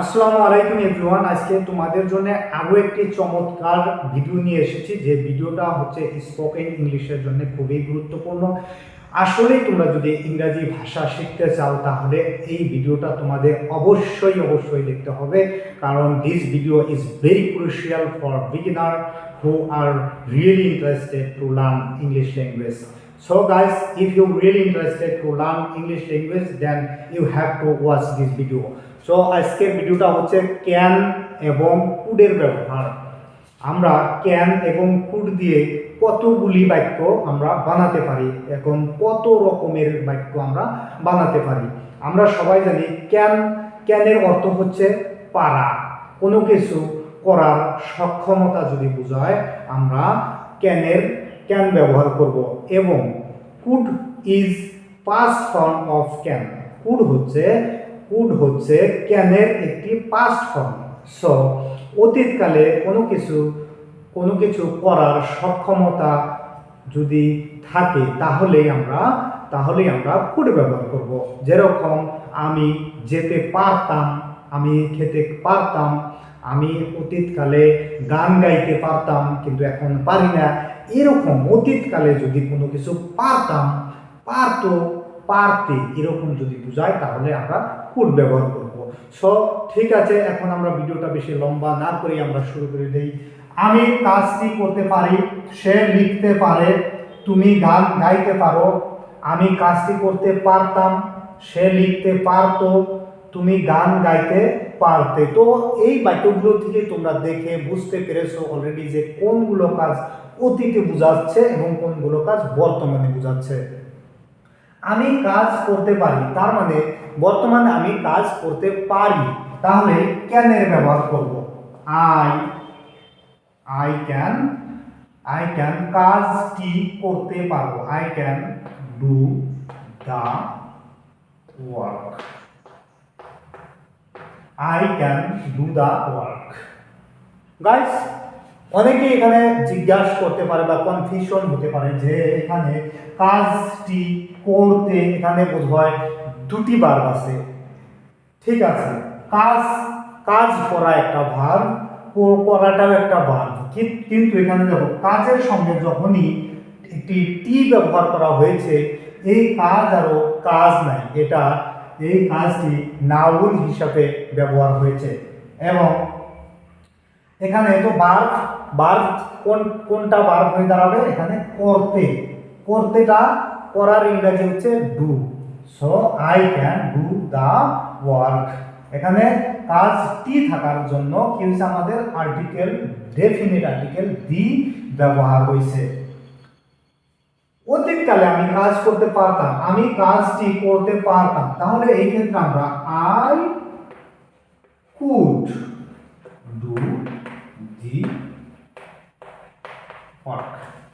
আসসালামু আলাইকুম এভরিওয়ান। আজকে তোমাদের জন্য আরও একটি চমৎকার ভিডিও নিয়ে এসেছি। যে ভিডিওটা হচ্ছে স্পোকেন ইংলিশের জন্য খুবই গুরুত্বপূর্ণ। আসলেই তোমরা যদি ইংরাজি ভাষা শিখতে চাও তাহলে এই ভিডিওটা তোমাদের অবশ্যই অবশ্যই দেখতে হবে। কারণ this video is very crucial for beginner who are really interested to learn English language So guys, if you're really interested to learn English language, then you have to watch this video. So, আজকের ভিডিওটা হচ্ছে can এবং কুডের ব্যবহার। আমরা can এবং could দিয়ে কতগুলি বাক্য আমরা বানাতে পারি এখন কত রকমের বাক্য আমরা বানাতে পারি। আমরা সবাই জানি ক্যান ক্যানের অর্থ হচ্ছে পারা। কোনো কিছু করার সক্ষমতা যদি বোঝায়, আমরা ক্যানের ক্যান ব্যবহার করব এবং could is past form of can could হচ্ছে কুড হচ্ছে ক্যানের একটি পাস্ট ফর্ম সো অতীতকালে কোনো কিছু কোনো কিছু করার সক্ষমতা যদি থাকে, তাহলেই আমরা তাহলেই আমরা কুড ব্যবহার করব। যেরকম আমি যেতে পারতাম, আমি খেতে পারতাম, আমি অতীতকালে গান গাইতে পারতাম, কিন্তু এখন পারি না। এরকম অতীতকালে যদি কোনো কিছু পারতাম, পারতো, পারতে এরকম যদি বোঝায় তাহলে আমরা কুড ব্যবহার করব। সো ঠিক আছে, এখন আমরা ভিডিওটা বেশি লম্বা না করে আমরা শুরু করে দেই। আমি কাজটি করতে পারি, সে লিখতে পারে, তুমি গান গাইতে পারো। আমি কাজটি করতে পারতাম, সে লিখতে পারতো, তুমি গান গাইতে পারতে। তো এই বাক্যগুলো থেকে তোমরা দেখে বুঝতে পেরেছ অলরেডি যে কোনগুলো কাজ অতীতে বোঝাচ্ছে এবং কোনগুলো কাজ বর্তমানে বোঝাচ্ছে। আমি কাজ করতে পারি, তার মানে বর্তমানে আমি কাজ করতে পারি, তাহলে ক্যানের ব্যবহার করব। I I can I can কাজটি করতে পারব? I can do the work I can do the work guys অনেকে এখানে জিজ্ঞাসা করতে পারে বা কনফিউশন হতে পারে যে এখানে কাজটি করতে এখানে বোধ হয় দুটি বার আছে। ঠিক আছে, কাজ কাজ করা একটা ভার করাটাও একটা ভার কিন্তু এখানে দেখো, কাজের সঙ্গে যখনই একটি টি ব্যবহার করা হয়েছে, এই কাজ আরও কাজ নাই। এটা এই কাজটি নাউন হিসাবে ব্যবহার হয়েছে। এবং এখানে তো বার বার কোন, কোনটা বার হয়ে দাঁড়াবে? এখানে করতে। করতেটা করার ইংরাজি হচ্ছে do so I can do the work এখানে কাজ টি থাকার জন্য কি হয়েছে? আমাদের আর্টিকেল ডেফিনিট আর্টিকেল দি ব্যবহার হয়েছে। অতীতকালে আমি কাজ করতে পারতাম, আমি কাজটি করতে পারতাম। তাহলে এই ক্ষেত্রে আমরা আই কুড ডু দি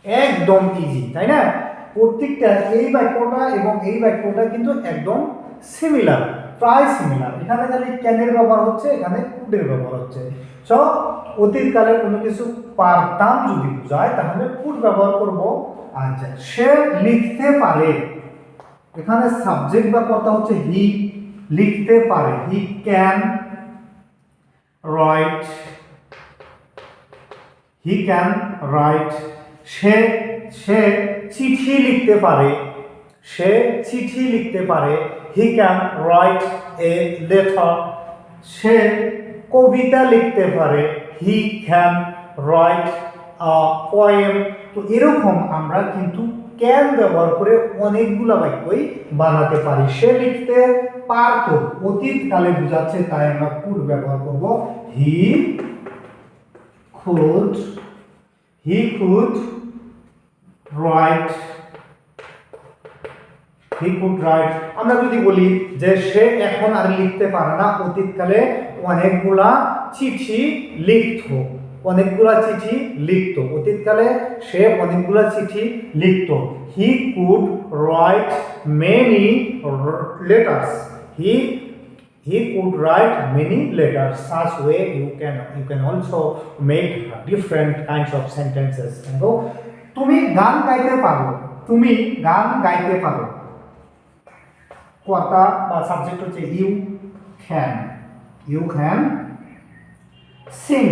একদম ইজি তাই না? প্রত্যেকটা এই বাক্যটা এবং এই বাক্যটা কিন্তু একদম সিমিলার প্রায় সিমিলার এখানে খালি ক্যানের ব্যবহার হচ্ছে, এখানে কুডের ব্যবহার হচ্ছে। সো অতীতকালে কোনো কিছু পারতাম যদি বোঝায়, তাহলে কুড ব্যবহার করব। আচ্ছা সে লিখতে পারে। এখানে সাবজেক্ট বা কথা হচ্ছে হি লিখতে পারে। He can write he can write সে সে চিঠি লিখতে পারে, সে চিঠি লিখতে পারে he can write a letter সে কবিতা লিখতে পারে হি ক্যান রাইট পোয়েম তো এরকম আমরা কিন্তু ক্যান ব্যবহার করে অনেকগুলো বাক্যই বানাতে পারি। সে লিখতে পারতো, অতীতকালে বোঝাচ্ছে, তাই আমরা কুড ব্যবহার করব হি could he could write, he could write. আমরা যদি বলি যে সে এখন আর লিখতে পারে না, অতীতকালে অনেকগুলা চিঠি লিখতো, অনেকগুলা চিঠি লিখতো। অতীতকালে সে অনেকগুলা চিঠি লিখতো। He could write many letters he he could write many letters such way you can you can also make different kinds of sentences. দেখো তুমি গান গাইতে পারো তুমি গান গাইতে পারো কথা বা সাবজেক্ট হচ্ছে you can you can sing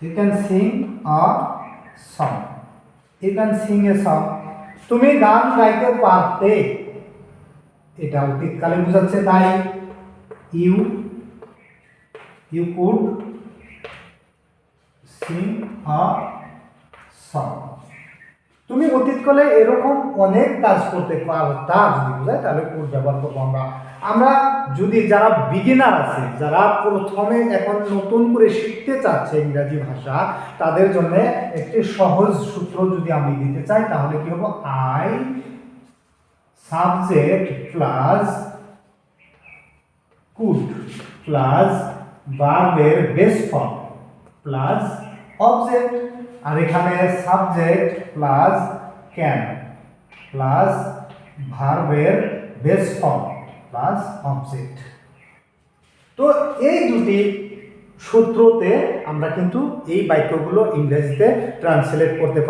you can sing a song you can sing a song তুমি গান গাইতে পারতে এটা অতীতকালে বোঝাচ্ছে তাই। You you could sing a song তুমি অতীতকালে এরকম অনেক কাজ করতে পারতা যদি বোঝায় তাহলে কুড ব্যবহার করব আমরা। আমরা যদি যারা বিগিনার আছে, যারা প্রথমে এখন নতুন করে শিখতে চাচ্ছে ইংরাজি ভাষা, তাদের জন্য একটি সহজ সূত্র যদি আমি দিতে চাই, তাহলে কি হব? I subject plus could plus ভার্বের বেস ফর্ম প্লাস অবজেক্ট আর এখানে সাবজেক্ট প্লাস ক্যান প্লাস ভার্বের বেস ফর্ম প্লাস অবজেক্ট তো এই দুটি সূত্রতে আমরা কিন্তু এই বাক্যগুলো ইংরেজিতে ট্রান্সলেট করতে পারি